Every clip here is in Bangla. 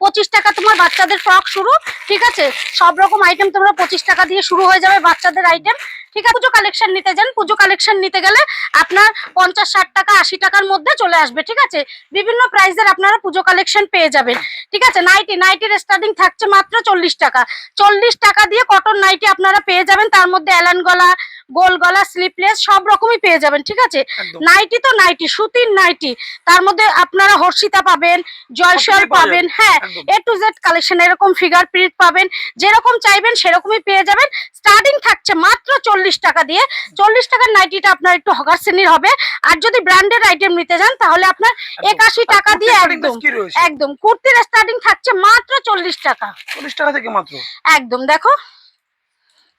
পঁচিশ টাকা তোমার বাচ্চাদের ফ্রক শুরু, ঠিক আছে? সব রকম আইটেম তোমরা পঁচিশ টাকা দিয়ে শুরু হয়ে যাবে বাচ্চাদের আইটেম ঠিক আছে? পুজো কালেকশন নিতে যান। পুজো কালেকশন নিতে গেলে আপনার পঞ্চাশ, ষাট টাকা, আশি টাকার মধ্যে চলে আসবে, ঠিক আছে? বিভিন্ন প্রাইসের আপনারা পুজো কালেকশন পেয়ে যাবেন, ঠিক আছে? নাইটি নাইটির স্টার্টিং থাকছে মাত্র চল্লিশ টাকা। চল্লিশ টাকা দিয়ে কটন নাইটি আপনারা পেয়ে যাবেন, তার মধ্যে অ্যালান গলা গোল গলা স্লিপলেস সব রকমই পেয়ে যাবেন ঠিক আছে? নাইটি তো নাইটি সুতির নাইটি তার মধ্যে আপনারা হর্ষিতা পাবেন জয়সল পাবেন হ্যাঁ এ টু জেড কালেকশন এরকম ফিগার প্রিন্ট পাবেন যেরকম চাইবেন সেরকমই পেয়ে যাবেন। স্টার্টিং থাকছে মাত্র চল্লিশ টাকা দিয়ে। চল্লিশ টাকার নাইটিটা আপনার একটু হকার শ্রেণির হবে। আর যদি ব্র্যান্ডেড আইটেম নিতে যান তাহলে আপনার। একাশি টাকা দিয়ে একদম? একদম। কুর্তির স্টার্টিং থাকছে মাত্র চল্লিশ টাকা। চল্লিশ টাকা থেকে মাত্র? একদম দেখো।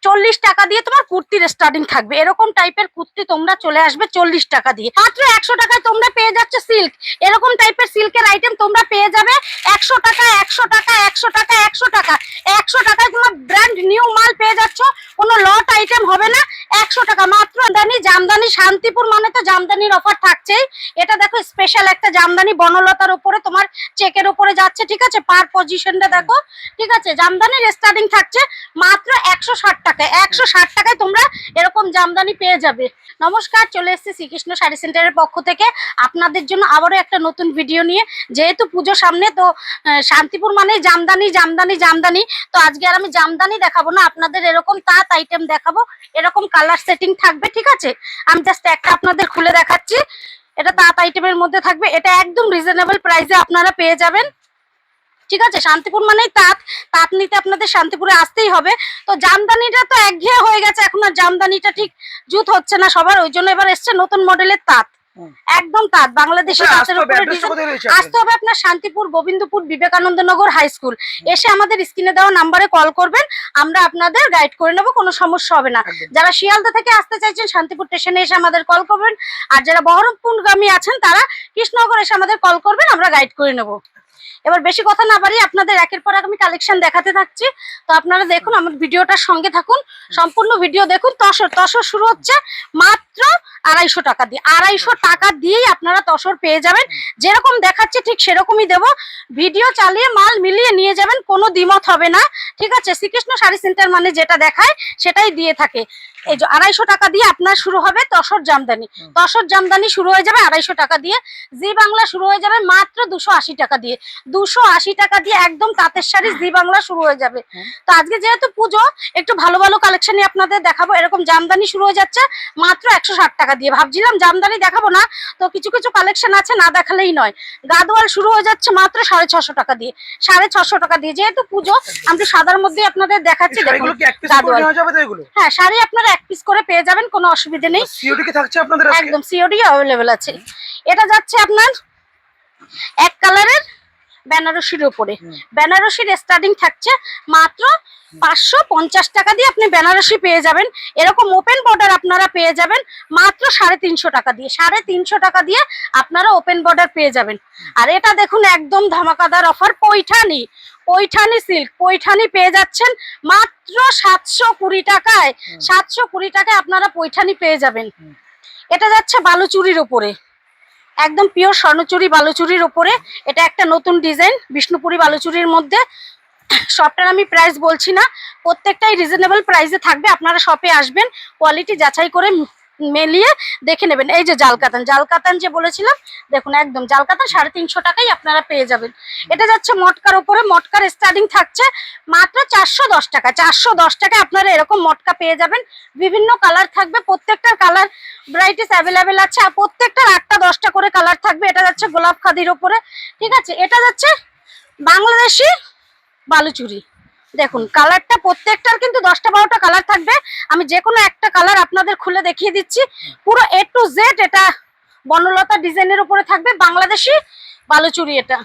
চল্লিশ টাকা দিয়ে তোমার কুর্তির স্টার্টিং থাকবে। এরকম টাইপের কুর্তি তোমরা চলে আসবে চল্লিশ টাকা দিয়ে। মাত্র একশো টাকায় তোমরা পেয়ে যাচ্ছ সিল্ক এরকম টাইপের সিল্কের আইটেম তোমরা পেয়ে যাবে একশো টাকা একশো টাকা একশো টাকা একশো টাকা। একশো টাকায় তোমার ব্র্যান্ড নিউ মাল পেয়ে যাচ্ছ। কোনো লট আইটেম হবে না। একশো টাকা। মাত্র জামদানি জামদানি শান্তিপুর মানে তো জামদানির অফার থাকছেই। এটা দেখো স্পেশাল একটা জামদানি বনলতার উপরে তোমার চেকের উপরে যাচ্ছে, ঠিক আছে? পার পজিশনটা দেখো, ঠিক আছে? জামদানির স্টার্টিং থাকছে মাত্র একশো ষাট টাকায় একশো ষাট টাকায় তোমরা এরকম জামদানি পেয়ে যাবে। নমস্কার, চলে এসেছি শ্রীকৃষ্ণ শাড়ি সেন্টারের পক্ষ থেকে। আপনাদের জন্য আবারও একটা নতুন ভিডিও নিয়ে। যেহেতু পুজো সামনে, তো শান্তিপুর মানে জামদানি জামদানি জামদানি। তো আজকে আর আমি জামদানি দেখাবো না, আপনাদের এরকম তাঁত আইটেম দেখাবো। এরকম কালার সেটিং থাকবে, ঠিক আছে? আমি জাস্ট একটা আপনাদের খুলে দেখাচ্ছি। এটা তাঁত আইটেমের মধ্যে থাকবে। এটা একদম রিজনেবল প্রাইসে আপনারা পেয়ে যাবেন। ঠিক আছে? শান্তিপুর মানেই তাঁত। তাঁত নিতে আপনাদের শান্তিপুরে আসতেই হবে। তো জামদানিটা তো একঘেয়ে হয়ে গেছে। এখন আর জামদানিটা ঠিক জুত হচ্ছে না সবার। ওই জন্য এবার এসছে নতুন মডেলের তাঁত। একদম তাঁত বাংলাদেশের তাঁতের হবে? উপরে আসতে হবে আপনার শান্তিপুর গোবিন্দপুর বিবেকানন্দ নগর হাই স্কুল। এসে আমাদের স্ক্রিনে দেওয়া নাম্বারে কল করবেন। আমরা আপনাদের গাইড করে নেব কোনো সমস্যা হবে না। যারা শিয়ালদা থেকে আসতে চাইছেন শান্তিপুর স্টেশনে এসে আমাদের কল করবেন। আর যারা বহরমপুরগামী আছেন তারা কৃষ্ণনগর এসে আমাদের কল করবেন আমরা গাইড করে নেব। এবার বেশি কথা না বাড়ি আপনাদের একের পর এক আমি কালেকশন দেখাতে থাকছি। তো আপনারা দেখুন আমার ভিডিওটার সঙ্গে থাকুন। সম্পূর্ণ ভিডিও দেখুন তসর তসর শুরু হচ্ছে মাত্র আড়াইশো টাকা দিয়ে। আড়াইশো টাকা দিয়েই আপনারা তসর পেয়ে যাবেন। যেরকম দেখাচ্ছে ঠিক সেরকমই দেব। ভিডিও চালিয়ে মাল মিলিয়ে নিয়ে যাবেন কোনো দ্বিমত হবে না। ঠিক আছে? শ্রীকৃষ্ণ শাড়ি সেন্টার মানে যেটা দেখায় সেটাই দিয়ে থাকে। এই যে আড়াইশো টাকা দিয়ে আপনার শুরু হবে তসর জামদানি। তসর জামদানি শুরু হয়ে যাবে আড়াইশো টাকা দিয়ে। জি বাংলা শুরু হয়ে যাবে মাত্র দুশো আশি টাকা দিয়ে। দুশো আশি টাকা দিয়ে একদম তাঁতের শাড়ি জি বাংলা শুরু হয়ে যাবে। তো আজকে যেহেতু পুজো একটু ভালো ভালো কালেকশনই আপনাদের দেখাবো। এরকম জামদানি শুরু হয়ে যাচ্ছে মাত্র একশো ষাট টাকা দিয়ে। ভাবছিলাম জামদানি দেখাবো না তো কিছু কিছু কালেকশন আছে না দেখালেই নয়। গাদোয়াল শুরু হয়ে যাচ্ছে মাত্র সাড়ে ছশো টাকা দিয়ে। সাড়ে ছশো টাকা দিয়ে। যেহেতু পুজো আমি সাদার মধ্যে আপনাদের দেখাচ্ছি হ্যাঁ শাড়ি আপনারা এক পিস করে পেয়ে যাবেন কোনো অসুবিধা নেই। একদম সিওডি অ্যাভেলেবেল আছে। এটা যাচ্ছে আপনার এক কালারের বেনারসির উপরে। বেনারসির স্টার্টিং থাকছে মাত্র পাঁচশো পঞ্চাশ টাকা দিয়ে আপনি বেনারসি পেয়ে যাবেন। এরকম ওপেন বর্ডার আপনারা পেয়ে যাবেন মাত্র সাড়ে তিনশো টাকা দিয়ে। সাড়ে তিনশো টাকা দিয়ে আপনারা ওপেন বর্ডার পেয়ে যাবেন। আর এটা দেখুন একদম ধামাকাদার অফার পৈঠানি। পৈঠানি সিল্ক পৈঠানি পেয়ে যাচ্ছেন মাত্র সাতশো কুড়ি টাকায়। সাতশো কুড়ি টাকায় আপনারা পৈঠানি পেয়ে যাবেন। এটা যাচ্ছে বালুচুরির ওপরে একদম পিওর স্বর্ণচুরি বালুচুরির ওপরে এটা একটা নতুন ডিজাইন বিষ্ণুপুরি বালুচুরির মধ্যে। সবটার আমি প্রাইস বলছি না, প্রত্যেকটাই রিজনেবল প্রাইসে থাকবে। আপনারা শপে আসবেন কোয়ালিটি যাচাই করে মেলিয়ে দেখে নেবেন। এই যে জাল কাতান জাল কাতান যে বলেছিলাম, দেখুন একদম, জাল কাতান সাড়ে তিনশো টাকাই আপনারা পেয়ে যাবেন। এটা যাচ্ছে মটকার ওপরে, মটকার স্টার্টিং থাকছে মাত্র চারশো দশ টাকা। চারশো দশ টাকায় আপনারা এরকম মটকা পেয়ে যাবেন। বিভিন্ন কালার থাকবে প্রত্যেকটার কালার ভ্যারাইটিস অ্যাভেলেবেল আছে, আর প্রত্যেকটার আটটা দশটা করে কালার থাকবে। এটা যাচ্ছে গোলাপ খাদির ওপরে, ঠিক আছে? এটা যাচ্ছে বাংলাদেশি বালুচুরি। দেখুন কালারটা প্রত্যেকটার কিন্তু দশটা বারোটা কালার থাকবে। আমি যে কোনো একটা কালার আপনাদের খুলে দেখিয়ে দিচ্ছি। পুরো এ টু জেড এটা বনলতা ডিজাইনের উপরে থাকবে। বাংলাদেশি বালুচুরি এটা।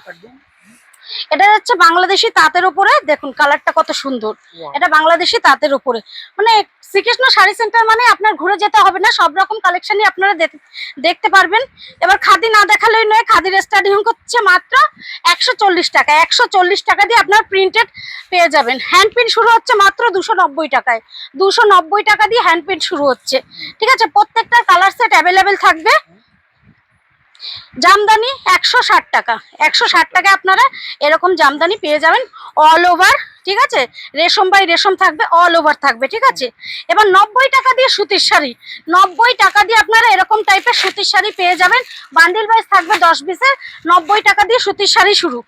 এটা হচ্ছে বাংলাদেশি তাঁতের উপরে দেখুন কালারটা কত সুন্দর। এটা বাংলাদেশি তাঁতের উপরে। মানে শ্রীকৃষ্ণ শাড়ি সেন্টার মানে আপনার ঘুরে যেতে হবে না সব রকম কালেকশনই আপনারা দেখ- দেখতে পারবেন। এবার খাদি না দেখালেই নয় খাদির স্টার্টিং হচ্ছে মাত্র একশো চল্লিশ টাকা। একশো চল্লিশ টাকা দিয়ে আপনার প্রিন্টেড পেয়ে যাবেন। হ্যান্ড প্রিন্ট শুরু হচ্ছে মাত্র দুশো নব্বই টাকায়। দুশো নব্বই টাকা দিয়ে হ্যান্ড প্রিন্ট শুরু হচ্ছে। ঠিক আছে প্রত্যেকটা কালার সেট অ্যাভেলেবেল থাকবে। জামদানি একশো ষাট টাকা। একশো ষাট টাকা আপনারা এরকম জামদানি পেয়ে যাবেন অল ওভার ঠিক আছে? রেশম বাই রেশম থাকবে অল ওভার থাকবে, ঠিক আছে? এবার নব্বই টাকা দিয়ে সুতির শাড়ি। নব্বই টাকা দিয়ে আপনারা এরকম টাইপের সুতির শাড়ি পেয়ে যাবেন। বান্ডিল ওয়াইজ থাকবে দশ পিসের নব্বই টাকা দিয়ে সুতির শাড়ি শুরু।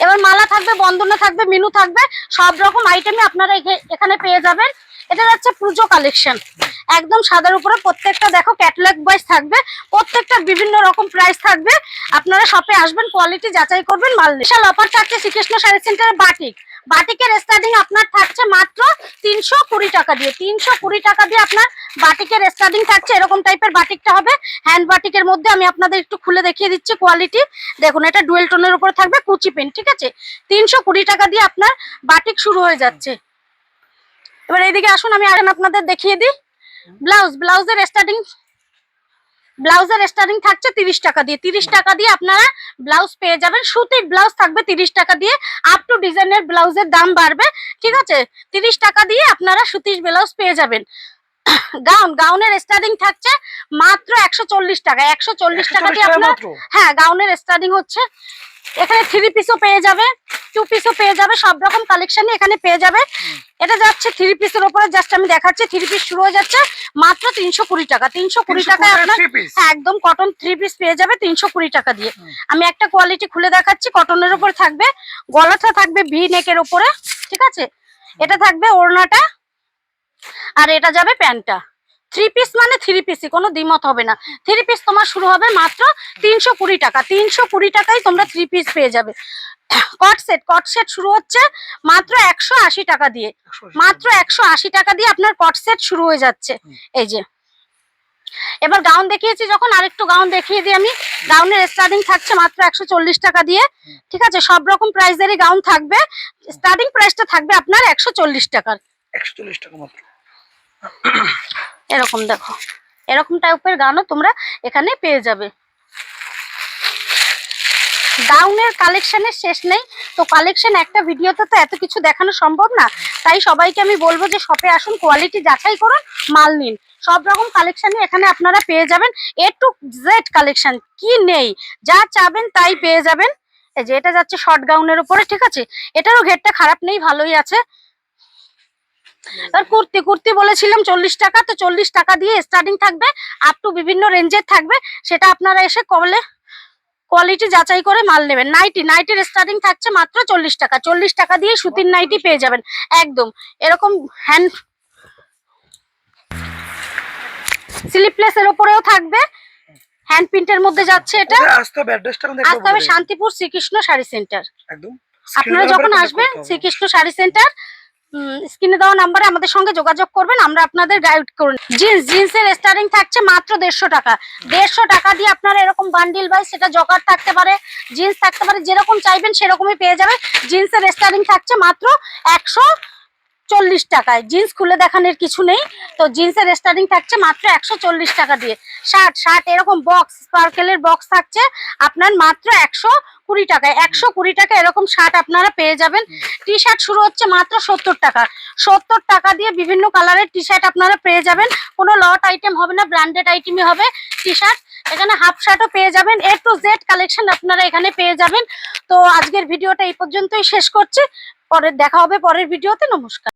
এবার মালা থাকবে, বন্দনা থাকবে, মিনু থাকবে, সব রকম আইটেমই আপনারা এখে- এখানে পেয়ে যাবেন। এটা যাচ্ছে পুজো কালেকশন একদম সাদার উপরে প্রত্যেকটা দেখো ক্যাটালগ ওয়াইজ থাকবে, প্রত্যেকটা বিভিন্ন রকম প্রাইস থাকবে। আপনারা শপে আসবেন কোয়ালিটি যাচাই করবেন, মাল। বিশাল অফার থাকছে শ্রীকৃষ্ণ শাড়ি সেন্টারের বাটিক বাটিকের স্টার্টিং আপনার থাকছে মাত্র তিনশো কুড়ি টাকা দিয়ে। তিনশো কুড়ি টাকা দিয়ে আপনার বাটিকের স্টার্টিং থাকছে, এরকম টাইপের বাটিকটা হবে। হ্যান্ড বাটিকের মধ্যে আমি আপনাদের একটু খুলে দেখিয়ে দিচ্ছি কোয়ালিটি দেখুন, এটা ডুয়েল টোনের উপর থাকবে কুচি পেন ঠিক আছে? তিনশো কুড়ি টাকা দিয়ে আপনার বাটিক শুরু হয়ে যাচ্ছে। এবার এইদিকে আসুন, আমি আগে আপনাদের দেখিয়ে দিই। ব্লাউজ, ব্লাউজের স্টার্টিং ব্লাউজের স্টার্টিং থাকছে তিরিশ টাকা দিয়ে। তিরিশ টাকা দিয়ে আপনারা ব্লাউজ পেয়ে যাবেন। সুতির ব্লাউজ থাকবে তিরিশ টাকা দিয়ে। আপ টু ডিজাইনের ব্লাউজের দাম বাড়বে, ঠিক আছে? তিরিশ টাকা দিয়ে আপনারা সুতির ব্লাউজ পেয়ে যাবেন। গাউন গাউনের স্টার্টিং থাকছে মাত্র একশো চল্লিশ টাকা। একশো চল্লিশ টাকা দিয়ে আপনার হ্যাঁ গাউনের স্টার্টিং হচ্ছে। এখানে থ্রি পিসও পেয়ে যাবে টু পিসও পেয়ে যাবে সব রকম কালেকশনই এখানে পেয়ে যাবে। এটা যাচ্ছে থ্রি পিসের উপরে জাস্ট আমি দেখাচ্ছি থ্রি পিস শুরু হয়ে যাচ্ছে মাত্র তিনশো কুড়ি টাকা। তিনশো কুড়ি 320 টাকায় আপনার হ্যাঁ, একদম কটন থ্রি পিস পেয়ে যাবে তিনশো কুড়ি টাকা দিয়ে। আমি একটা কোয়ালিটি খুলে দেখাচ্ছি কটনের উপর থাকবে গলাটা থাকবে ভি নেকের উপরে ঠিক আছে? এটা থাকবে ওড়নাটা আর এটা যাবে প্যান্টটা। থ্রি পিস মানে থ্রি পিসই কোনো দ্বিমত হবে না। থ্রি পিস তোমার শুরু হবে মাত্র তিনশো কুড়ি টাকা। তিনশো কুড়ি টাকায় তোমরা থ্রি পিস পেয়ে যাবে। কট সেট কট সেট শুরু হচ্ছে মাত্র একশো আশি টাকা দিয়ে। মাত্র একশো আশি টাকা দিয়ে আপনার কট সেট শুরু হয়ে যাচ্ছে। এই যে। এবার গাউন দেখিয়েছি যখন আরেকটু গাউন দেখিয়ে দিই আমি। গাউনের স্টার্টিং থাকছে মাত্র একশো চল্লিশ টাকা দিয়ে। ঠিক আছে? সব রকম প্রাইসেরই গাউন থাকবে। স্টার্টিং প্রাইসটা থাকবে আপনার একশো চল্লিশ টাকার। 140 টাকা মাত্র। এরকম দেখো। এরকম টাইপের গানও তোমরা এখানে পেয়ে যাবে। গাউনের কালেকশনের শেষ নেই। তো কালেকশন একটা ভিডিওতে তো এত কিছু দেখানো সম্ভব না। তাই সবাইকে আমি বলব যে শপে আসুন কোয়ালিটি যাচাই করুন, মাল নিন। সব রকম কালেকশনই এখানে আপনারা পেয়ে যাবেন। এ টু জেড কালেকশন কি নেই? যা চাবেন তাই পেয়ে যাবেন। এই যে এটা যাচ্ছে শর্ট গাউনের উপরে, ঠিক আছে? এটারও ঘেরটা খারাপ নেই, ভালোই আছে। আর কুর্তি কুর্তি বলেছিলাম চল্লিশ টাকা তো চল্লিশ টাকা দিয়ে স্টার্টিং থাকবে আপ টু বিভিন্ন রেঞ্জের থাকবে সেটা আপনারা এসে কবলে কোয়ালিটি যাচাই করে মাল নেবেন। নাইটি নাইটির স্টার্টিং থাকছে মাত্র চল্লিশ টাকা চল্লিশ টাকা দিয়ে সুতির নাইটি পেয়ে যাবেন একদম। এরকম হ্যান্ড স্লিপলেস এর উপরেও থাকবে হ্যান্ড প্রিন্টের মধ্যে যাচ্ছে এটা। আসতে আসতে হবে শান্তিপুর শ্রীকৃষ্ণ শাড়ি সেন্টার একদম। আপনারা যখন আসবেন শ্রীকৃষ্ণ শাড়ি সেন্টার স্ক্রিনে দেওয়া নাম্বারে আমাদের সঙ্গে যোগাযোগ করবেন, আমরা আপনাদের গাইড করুন জিন্স জিন্সের স্টার্টিং থাকছে মাত্র দেড়শো টাকা। দেড়শো টাকা দিয়ে আপনারা এরকম বান্ডিল বাই সেটা জগার থাকতে পারে জিন্স থাকতে পারে, যেরকম চাইবেন সেরকমই পেয়ে যাবেন। জিন্সের স্টারিং থাকছে মাত্র একশো চল্লিশ টাকায়। জিন্স খুলে দেখানোর কিছু নেই। তো জিন্সের স্টার্টিং থাকছে মাত্র একশো চল্লিশ টাকা দিয়ে। শার্ট শার্ট এরকম বক্স স্পার্কেলের বক্স থাকছে আপনার মাত্র একশো কুড়ি টাকায়। একশো কুড়ি টাকা এরকম শার্ট আপনারা পেয়ে যাবেন। টি শার্ট শুরু হচ্ছে মাত্র সত্তর টাকা। সত্তর টাকা দিয়ে বিভিন্ন কালারের টি শার্ট আপনারা পেয়ে যাবেন। কোনো লট আইটেম হবে না ব্র্যান্ডেড আইটেমই হবে টি শার্ট এখানে হাফ শার্টও পেয়ে যাবেন। এ টু জেড কালেকশন আপনারা এখানে পেয়ে যাবেন। তো আজকের ভিডিওটা এই পর্যন্তই শেষ করছি। পরে দেখা হবে পরের ভিডিওতে। নমস্কার।